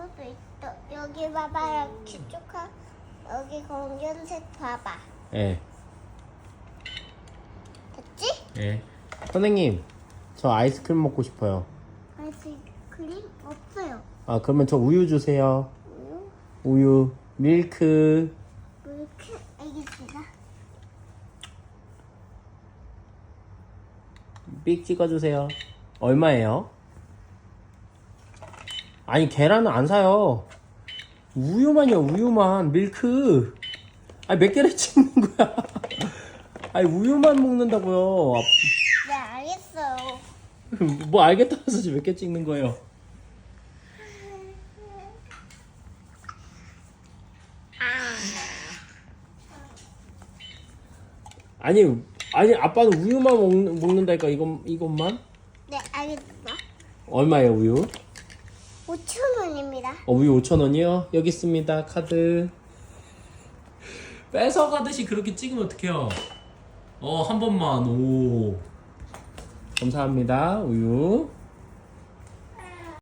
이것도 있어. 여기 봐봐. 여기 축하. 여기 검정색 봐봐. 예. 됐지? 예. 선생님, 저 아이스크림 먹고 싶어요. 아이스크림 없어요. 아, 그러면 저 우유 주세요. 우유, 우유, 밀크. 물크, 알겠습니다. 삑 찍어주세요. 얼마예요? 아니, 계란은 안 사요. 우유만요, 우유만. 밀크. 아니, 몇 개를 찍는 거야? 아니, 우유만 먹는다고요. 네, 알겠어요. 뭐 알겠다면서 지금 몇개 찍는 거예요? 아니 아니 아빠는 우유만 먹는, 먹는다니까 이것 이것만 네, 알겠습니다. 얼마예요 우유? 5천 원입니다. 어, 우유 5천 원이요? 여기 있습니다 카드. 뺏어가듯이 그렇게 찍으면 어떡해요? 어 한 번만. 오. 감사합니다 우유